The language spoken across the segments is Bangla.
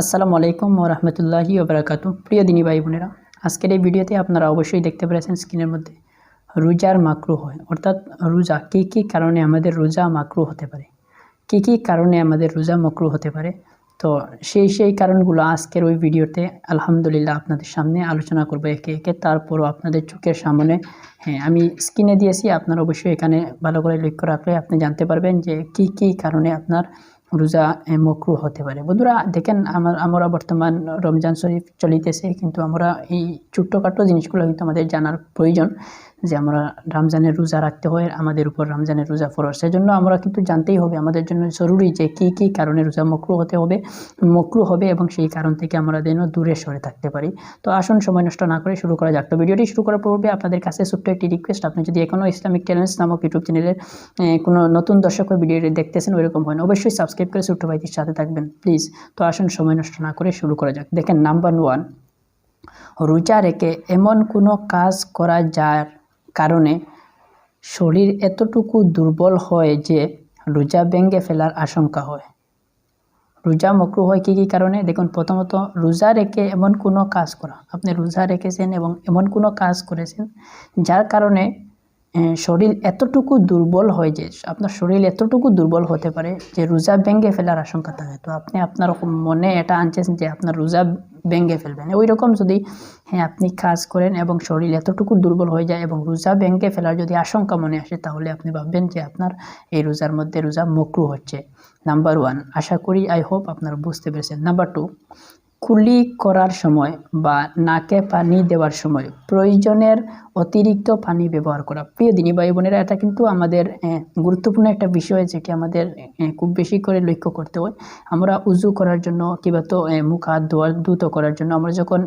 আসসালামু আলাইকুম রহমতুল্লাহি ওবরাকাতু প্রিয় দিনী ভাই বোনেরা, আজকের এই ভিডিওতে আপনারা অবশ্যই দেখতে পেরেছেন স্ক্রিনের মধ্যে রোজার মাকরু হয়। অর্থাৎ রোজা কী কী কারণে আমাদের রোজা মাকরু হতে পারে? কী কী কারণে আমাদের রোজা মকরু হতে পারে? তো সেই সেই কারণগুলো আজকের ওই ভিডিওতে আলহামদুলিল্লাহ আপনাদের সামনে আলোচনা করব একে একে। তারপরও আপনাদের চোখের সামনে হ্যাঁ আমি স্ক্রিনে দিয়েছি, আপনার অবশ্যই এখানে ভালো করে লক্ষ্য রাখলে আপনি জানতে পারবেন যে কি কি কারণে আপনার রোজা মকরু হতে পারে। বন্ধুরা, দেখেন আমার আমরা বর্তমান রমজান শরীফ চলিতেছে, কিন্তু আমরা এই ছোট্টখাটো জিনিসগুলো কিন্তু আমাদের জানার প্রয়োজন যে আমরা রমজানের রোজা রাখতে হয়, আমাদের উপর রমজানের রোজা ফরজ। সেজন্য আমরা কিন্তু জানতেই হবে আমাদের জন্য জরুরি যে কি কি কারণে রোজা মকরু হতে হবে, মকরু হবে এবং সেই কারণ থেকে আমরা যেন দূরে সরে থাকতে পারি। তো আসুন, সময় নষ্ট না করে শুরু করা যাক। তো ভিডিওটি শুরু করার পূর্বে আপনাদের কাছে ছোট্ট একটি রিকোয়েস্ট, আপনি যদি এখনও ইসলামিক চ্যানেলস নামক ইউটিউব চ্যানেলের কোনো নতুন দর্শক ভিডিওটি দেখতেছেন, ওইরকম হয় অবশ্যই সাবস্ক্রাইব করে ছোট্ট ভাইটির সাথে থাকবেন প্লিজ তো আসুন, সময় নষ্ট না করে শুরু করা যাক। দেখেন নাম্বার ওয়ান রোজা রেখে এমন কোনো কাজ করা যার কারণে শরীর এতটুকু দুর্বল হয় যে রোজা ভেঙে ফেলার আশঙ্কা হয়। রোজা মকরু হয় কী কী কারণে? দেখুন, প্রথমত, রোজা রেখে এমন কোনো কাজ করা। আপনি রোজা রেখেছেন এবং এমন কোনো কাজ করেছেন যার কারণে শরীর এতটুকু দুর্বল হয় যে, আপনার শরীর এতটুকু দুর্বল হতে পারে যে, রোজা ভেঙে ফেলার আশঙ্কা থাকে। তো আপনি আপনার মনে এটা আনছেন যে, আপনার রোজা ভেঙে ফেলবেন। ওই রকম যদি হ্যাঁ আপনি কাজ করেন এবং শরীর এতটুকু দুর্বল হয়ে যায় এবং রোজা ভেঙে ফেলার যদি আশঙ্কা মনে আসে, তাহলে আপনি ভাববেন যে, আপনার এই রোজার মধ্যে রোজা মকরু হচ্ছে। নাম্বার ওয়ান, আশা করি, আই হোপ আপনারা বুঝতে পেরেছেন। নাম্বার টু কুলি করার সময় বা নাকে পানি দেওয়ার সময় প্রয়োজনের অতিরিক্ত পানি ব্যবহার করা। প্রিয় দিনী ভাই বোনেরা, এটা কিন্তু আমাদের গুরুত্বপূর্ণ একটা বিষয় যেটি আমাদের খুব বেশি করে লক্ষ্য করতে হয়। আমরা উজু করার জন্য কিংবা তো মুখ, হাত ধোয়ার দ্রুত করার জন্য আমরা যখন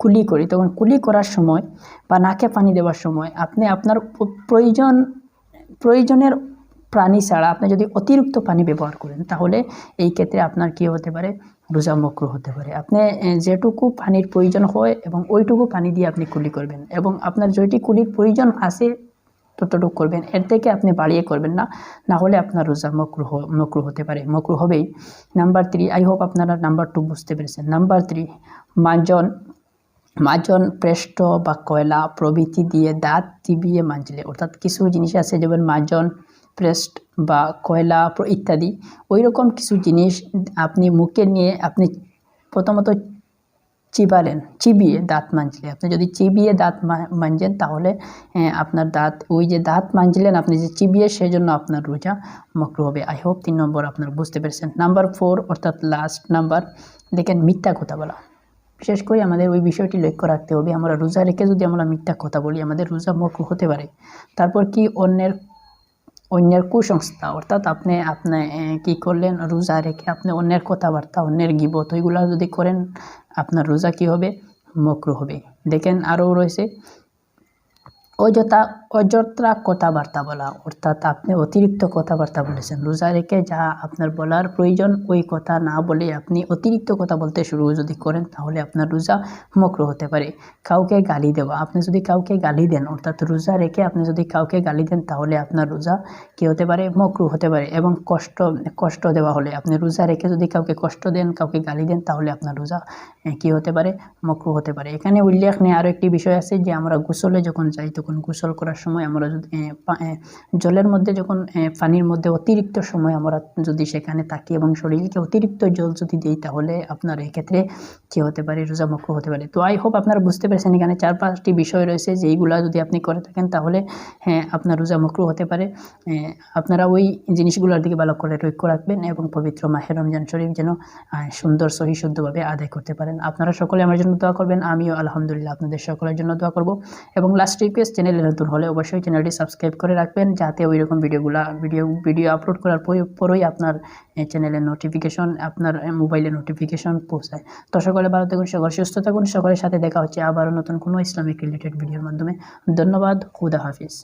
কুলি করি, তখন কুলি করার সময় বা নাকে পানি দেওয়ার সময় আপনি আপনার প্রয়োজন, প্রয়োজনের প্রাণী ছাড়া আপনি যদি অতিরিক্ত পানি ব্যবহার করেন, তাহলে এই ক্ষেত্রে আপনার কী হতে পারে? রোজা মকরু হতে পারে। আপনি যেটুকু পানির প্রয়োজন হয় এবং ওইটুকু পানি দিয়ে আপনি কুলি করবেন এবং আপনার যেটি কুলির প্রয়োজন আছে ততটুকু করবেন। এর থেকে আপনি বাড়িয়ে করবেন না। না হলে আপনার রোজা মকরু মকরু হতে পারে। মকরু হবেই। নাম্বার থ্রি, আই হোপ আপনারা নাম্বার টু বুঝতে পেরেছেন। নাম্বার থ্রি, মাজন মাজন প্রেষ্ট বা কয়লা প্রভৃতি দিয়ে দাঁত চিবিয়ে মাজলে অর্থাৎ কিছু জিনিস আছে যেমন মাজন প্রেস্ট বা কয়লা ইত্যাদি ওই রকম কিছু জিনিস আপনি মুখে নিয়ে আপনি প্রথমত চিবালেন, চিবিয়ে দাঁত মাঞ্জলে। আপনি যদি চিবিয়ে দাঁত মাঞ্জেন তাহলে আপনার দাঁত, ওই যে দাঁত মাঞ্জলেন, আপনি যে চিবিয়ে সেই জন্য আপনার রোজা মকরু হবে। আই হোপ তিন নম্বর আপনার বুঝতে পেরেছেন। নাম্বার ফোর অর্থাৎ লাস্ট নাম্বার দেখেন মিথ্যা কথা বলা। বিশেষ করে আমাদের ওই বিষয়টি লক্ষ্য রাখতে হবে। আমরা রোজা রেখে যদি আমরা মিথ্যা কথা বলি, আমাদের রোজা মকরু হতে পারে। তারপর কি অন্যের অন্যের কুসংস্থা অর্থাৎ আপনি আপনি কি করলেন? রোজা রেখে আপনি অন্যের কথাবার্তা, অন্যের গিবত, ওইগুলো যদি করেন, আপনার রোজা কি হবে? মকরু হবে। দেখেন আরও রয়েছে অযথা অযথা কথাবার্তা বলা, অর্থাৎ আপনি অতিরিক্ত কথাবার্তা বলেছেন। রোজা রেখে যা আপনার বলার প্রয়োজন, ওই কথা না বলে আপনি অতিরিক্ত কথা বলতে শুরু যদি করেন, তাহলে আপনার রোজা মকরু হতে পারে। কাউকে গালি দেওয়া, আপনি যদি কাউকে গালি দেন, অর্থাৎ রোজা রেখে আপনি যদি কাউকে গালি দেন, তাহলে আপনার রোজা কী হতে পারে? মকরু হতে পারে এবং কষ্ট কষ্ট দেওয়া হলে আপনি রোজা রেখে যদি কাউকে কষ্ট দেন, কাউকে গালি দেন, তাহলে আপনার রোজা কী হতে পারে? মকরু হতে পারে। এখানে উল্লেখ নেই আরও একটি বিষয় আছে যে আমরা গোসলে যখন যাই, তখন গোসল করার সময় আমরা যদি জলের মধ্যে যখন পানির মধ্যে অতিরিক্ত সময় আমরা যদি সেখানে থাকি এবং শরীরকে অতিরিক্ত জল যদি দিই, তাহলে আপনার এক্ষেত্রে কী হতে পারে? রোজা মকরু হতে পারে। তো আই হোপ আপনারা বুঝতে পেরেছেন এখানে চার, পাঁচটি বিষয় রয়েছে যেইগুলা যদি আপনি করে থাকেন, তাহলে হ্যাঁ আপনার রোজা মকরু হতে পারে। আপনারা ওই জিনিসগুলোর দিকে ভালো করে লক্ষ্য রাখবেন এবং পবিত্র মাহের রমজান শরীফ যেন সুন্দর, সহি, শুদ্ধভাবে আদায় করতে পারেন। আপনারা সকলে আমার জন্য দোয়া করবেন। আমিও আলহামদুলিল্লাহ আপনাদের সকলের জন্য দোয়া করব। এবং লাস্ট রিকোয়েস্ট চ্যানেলে নতুন হলে অবশ্যই চ্যানেলটি সাবস্ক্রাইব করে রাখবেন, যাতে ওই রকম ভিডিওগুলো ভিডিও ভিডিও আপলোড করার পরেই আপনার চ্যানেলের নোটিফিকেশন আপনার মোবাইলে নোটিফিকেশন পৌঁছায়। তো সকলে ভালো থাকুন, সকল সুস্থ থাকুন, সকলের সাথে দেখা হচ্ছে আবারও নতুন কোনো ইসলামিক রিলেটেড ভিডিওর মাধ্যমে। ধন্যবাদ, খুদা হাফিজ।